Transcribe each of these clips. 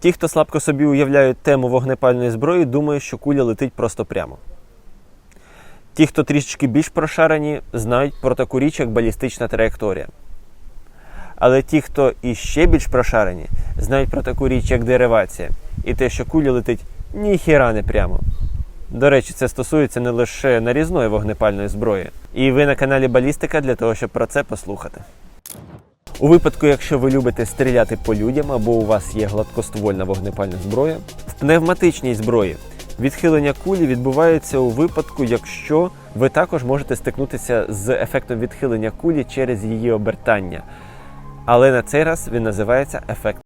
Ті, хто слабко собі уявляють тему вогнепальної зброї, думають, що куля летить просто прямо. Ті, хто трішечки більш прошарені, знають про таку річ, як балістична траєкторія. Але ті, хто іще більш прошарені, знають про таку річ, як деривація, і те, що куля летить ніхіра не прямо. До речі, це стосується не лише нарізної вогнепальної зброї. І ви на каналі Балістика для того, щоб про це послухати. У випадку, якщо ви любите стріляти по людям або у вас є гладкоствольна вогнепальна зброя, в пневматичній зброї відхилення кулі відбувається у випадку, якщо ви також можете стикнутися з ефектом відхилення кулі через її обертання. Але на цей раз він називається ефект.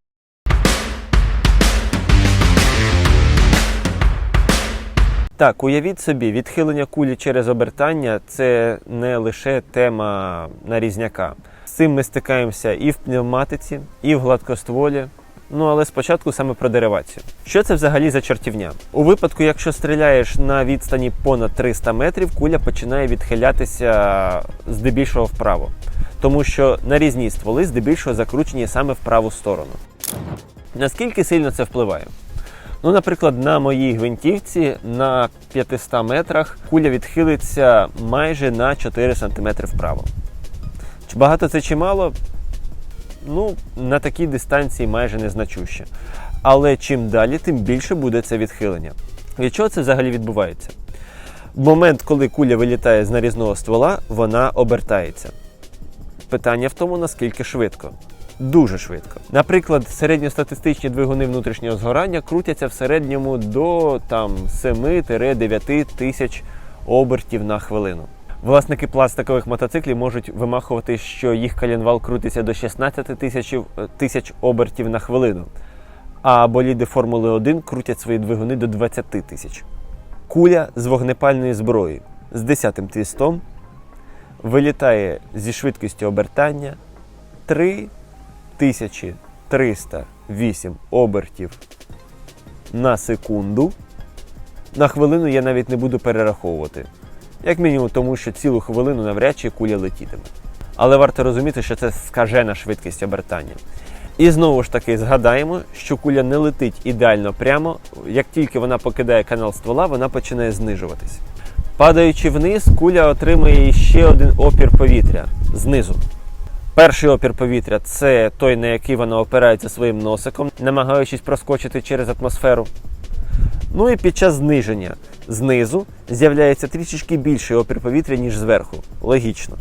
Так, уявіть собі, відхилення кулі через обертання це не лише тема нарізняка. Цим ми стикаємося і в пневматиці, і в гладкостволі. Ну але спочатку саме про деривацію. Що це взагалі за чортівня? У випадку, якщо стріляєш на відстані понад 300 метрів, куля починає відхилятися здебільшого вправо, тому що нарізні стволи здебільшого закручені саме в праву сторону. Наскільки сильно це впливає? Ну, наприклад, на моїй гвинтівці на 500 метрах куля відхилиться майже на 4 см вправо. Багато це чи мало? Ну, на такій дистанції майже незначуще. Але чим далі, тим більше буде це відхилення. Від чого це взагалі відбувається? В момент, коли куля вилітає з нарізного ствола, вона обертається. Питання в тому, наскільки швидко. Дуже швидко. Наприклад, середньостатистичні двигуни внутрішнього згорання крутяться в середньому до там 7-9 тисяч обертів на хвилину. Власники пластикових мотоциклів можуть вимахувати, що їх коленвал крутиться до 16 тисяч, тисяч обертів на хвилину, а боліди Формули 1 крутять свої двигуни до 20 тисяч. Куля з вогнепальної зброї з 10-м твістом вилітає зі швидкістю обертання 3308 обертів на секунду. На хвилину я навіть не буду перераховувати. Як мінімум, тому що цілу хвилину навряд чи куля летітиме. Але варто розуміти, що це скажена швидкість обертання. І знову ж таки згадаємо, що куля не летить ідеально прямо. Як тільки вона покидає канал ствола, вона починає знижуватись. Падаючи вниз, куля отримує ще один опір повітря знизу. Перший опір повітря це той, на який вона опирається своїм носиком, намагаючись проскочити через атмосферу. Ну і під час зниження знизу з'являється трішечки більший опір повітря, ніж зверху. Логічно.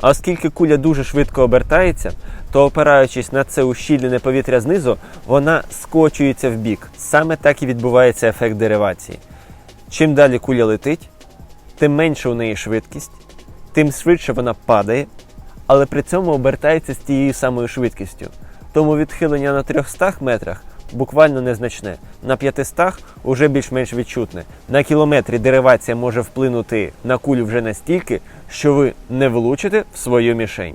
А оскільки куля дуже швидко обертається, то опираючись на це ущільнене повітря знизу, вона скочується в бік. Саме так і відбувається ефект деривації. Чим далі куля летить, тим менше у неї швидкість, тим швидше вона падає, але при цьому обертається з тією самою швидкістю. Тому відхилення на 300 метрах буквально незначне. На 500 уже більш-менш відчутне. На кілометрі деривація може вплинути на кулю вже настільки, що ви не влучите в свою мішень.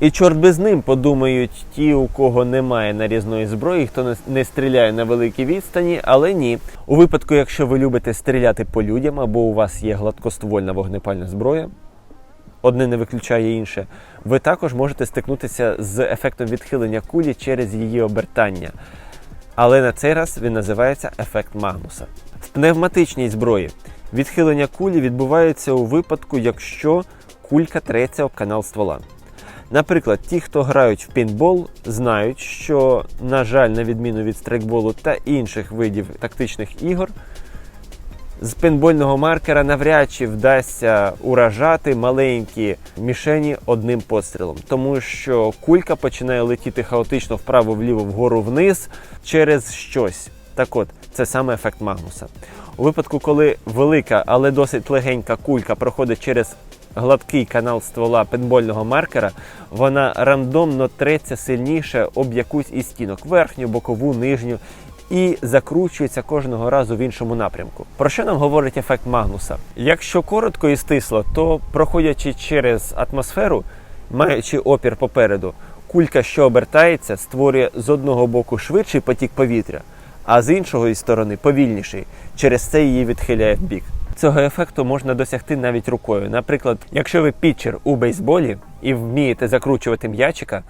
І чорт би з ним подумають ті, у кого немає нарізної зброї, хто не- стріляє на великій відстані, але ні. У випадку, якщо ви любите стріляти по людям або у вас є гладкоствольна вогнепальна зброя, одне не виключає інше, ви також можете стикнутися з ефектом відхилення кулі через її обертання. Але на цей раз він називається ефект Магнуса. В пневматичній зброї відхилення кулі відбувається у випадку, якщо кулька треться об канал ствола. Наприклад, ті, хто грають в пінбол, знають, що, на жаль, на відміну від страйкболу та інших видів тактичних ігор, з пейнтбольного маркера навряд чи вдасться уражати маленькі мішені одним пострілом, тому що кулька починає летіти хаотично вправо, вліво, вгору, вниз через щось. Так от, це саме ефект Магнуса. У випадку, коли велика, але досить легенька кулька проходить через гладкий канал ствола пейнтбольного маркера, вона рандомно треться сильніше об якусь із стінок верхню, бокову, нижню і закручується кожного разу в іншому напрямку. Про що нам говорить ефект Магнуса? Якщо коротко і стисло, то проходячи через атмосферу, маючи опір попереду, кулька, що обертається, створює з одного боку швидший потік повітря, а з іншого сторони повільніший. Через це її відхиляє в бік. Цього ефекту можна досягти навіть рукою. Наприклад, якщо ви пітчер у бейсболі і вмієте закручувати м'ячика,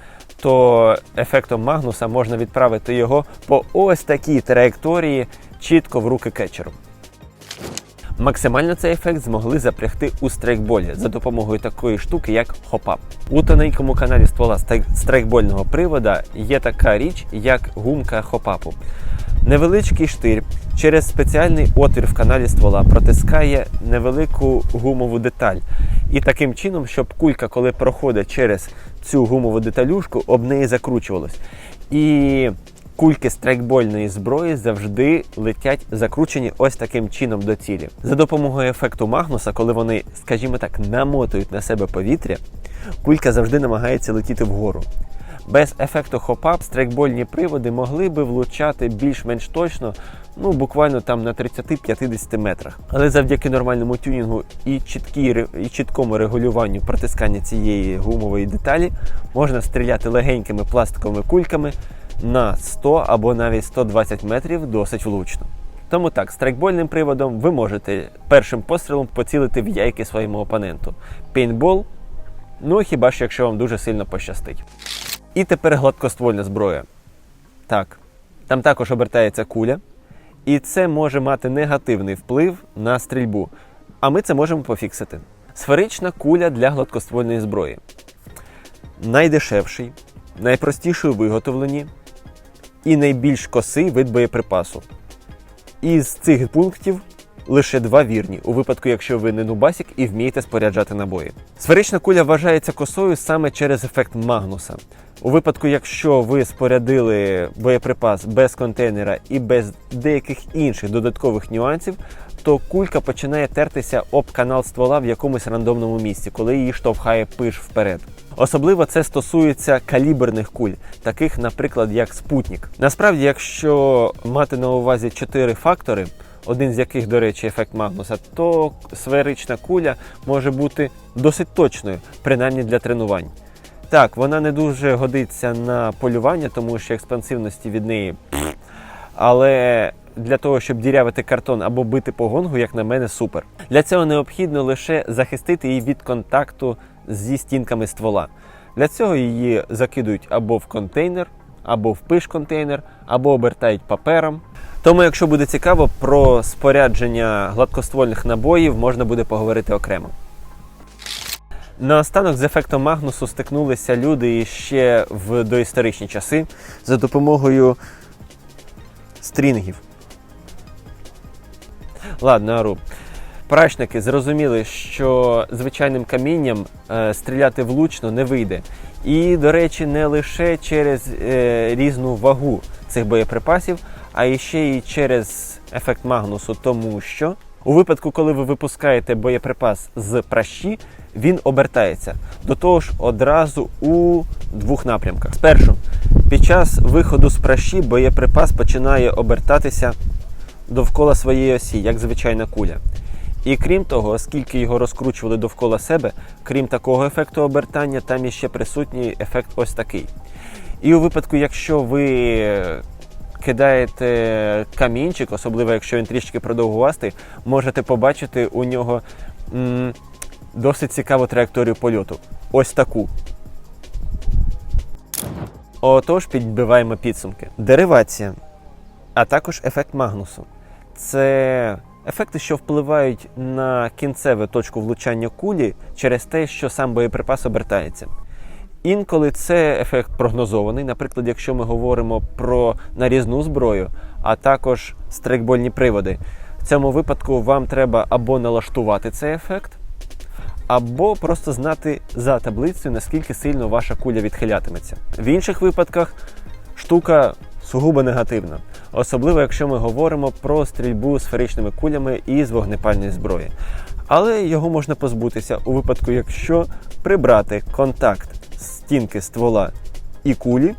то ефектом Магнуса можна відправити його по ось такій траєкторії чітко в руки кетчеру. Максимально цей ефект змогли запрягти у страйкболі за допомогою такої штуки, як хопап. У тоненькому каналі ствола страйк- страйкбольного привода є така річ, як гумка хопапу. Невеличкий штир через спеціальний отвір в каналі ствола протискає невелику гумову деталь. І таким чином, щоб кулька, коли проходить через цю гумову деталюшку, об неї закручувалась. І кульки страйкбольної зброї завжди летять закручені ось таким чином до цілі. За допомогою ефекту Магнуса, коли вони, скажімо так, намотують на себе повітря, кулька завжди намагається летіти вгору. Без ефекту хопап страйкбольні приводи могли би влучати більш-менш точно, ну буквально там на 30-50 метрах. Але завдяки нормальному тюнінгу і, чіткій, і чіткому регулюванню протискання цієї гумової деталі можна стріляти легенькими пластиковими кульками на 100 або навіть 120 метрів досить влучно. Тому так, страйкбольним приводом ви можете першим пострілом поцілити в яйки своєму опоненту. Пейнтбол, ну хіба що якщо вам дуже сильно пощастить. І тепер гладкоствольна зброя. Так, там також обертається куля, і це може мати негативний вплив на стрільбу. А ми це можемо пофіксити. Сферична куля для гладкоствольної зброї. Найдешевший, найпростіший у виготовленні і найбільш косий вид боєприпасу. Із цих пунктів лише два вірні, у випадку, якщо ви не нубасік і вмієте споряджати набої. Сферична куля вважається косою саме через ефект Магнуса. У випадку, якщо ви спорядили боєприпас без контейнера і без деяких інших додаткових нюансів, то кулька починає тертися об канал ствола в якомусь рандомному місці, коли її штовхає пиш вперед. Особливо це стосується каліберних куль, таких, наприклад, як спутник. Насправді, якщо мати на увазі чотири фактори, один з яких, до речі, ефект Магнуса, то сферична куля може бути досить точною, принаймні для тренувань. Так, вона не дуже годиться на полювання, тому що експансивності від неї. Але для того, щоб дірявити картон або бити по гонгу, як на мене, супер. Для цього необхідно лише захистити її від контакту зі стінками ствола. Для цього її закидують або в контейнер, або в пиш-контейнер, або обертають папером. Тому, якщо буде цікаво, про спорядження гладкоствольних набоїв можна буде поговорити окремо. Наостанок з ефектом Магнусу стикнулися люди ще в доісторичні часи за допомогою стрінгів. Ладно, ару. Прачники зрозуміли, що звичайним камінням е, стріляти влучно не вийде. І, до речі, не лише через е, різну вагу цих боєприпасів, а ще й через ефект Магнусу, тому що у випадку, коли ви випускаєте боєприпас з пращі, він обертається. До того ж, одразу у двох напрямках. Спершу, під час виходу з пращі боєприпас починає обертатися довкола своєї осі, як звичайна куля. І крім того, оскільки його розкручували довкола себе, крім такого ефекту обертання, там іще присутній ефект ось такий. І у випадку, якщо ви кидаєте камінчик, особливо якщо він трішки продовгувастий, можете побачити у нього м, досить цікаву траєкторію польоту. Ось таку. Отож, підбиваємо підсумки. Деривація, а також ефект Магнусу. Це ефекти, що впливають на кінцеву точку влучання кулі через те, що сам боєприпас обертається. Інколи це ефект прогнозований. Наприклад, якщо ми говоримо про нарізну зброю, а також стрейкбольні приводи. В цьому випадку вам треба або налаштувати цей ефект, або просто знати за таблицею, наскільки сильно ваша куля відхилятиметься. В інших випадках штука сугубо негативна, особливо якщо ми говоримо про стрільбу сферичними кулями із вогнепальної зброї. Але його можна позбутися у випадку, якщо прибрати контакт стінки ствола і кулі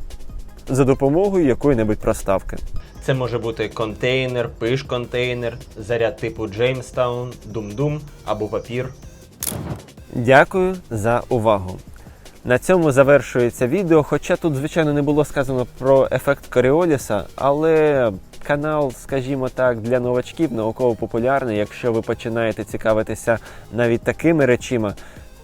за допомогою якої-небудь проставки. Це може бути контейнер, пиш-контейнер, заряд типу Jamestown, Дум-Дум або папір. Дякую за увагу. На цьому завершується відео, хоча тут, звичайно, не було сказано про ефект Коріоліса, але канал, скажімо так, для новачків, науково-популярний. Якщо ви починаєте цікавитися навіть такими речима,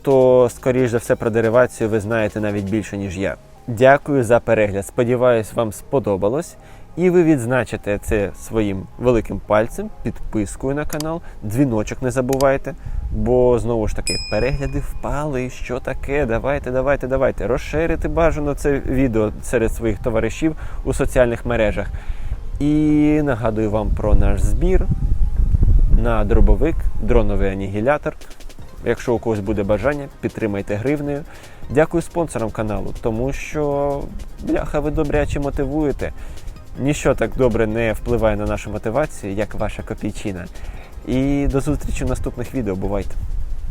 то скоріш за все про деривацію ви знаєте навіть більше, ніж я. Дякую за перегляд. Сподіваюсь, вам сподобалось. І ви відзначите це своїм великим пальцем, підпискою на канал, дзвіночок не забувайте. Бо знову ж таки, перегляди впали. Що таке? Давайте, давайте, давайте. Розширити бажано це відео серед своїх товаришів у соціальних мережах. І нагадую вам про наш збір на дробовик, дроновий анігілятор. Якщо у когось буде бажання, підтримайте гривнею. Дякую спонсорам каналу, тому що бляха, ви добряче мотивуєте. Ніщо так добре не впливає на нашу мотивацію, як ваша копійчина. І до зустрічі в наступних відео. Бувайте!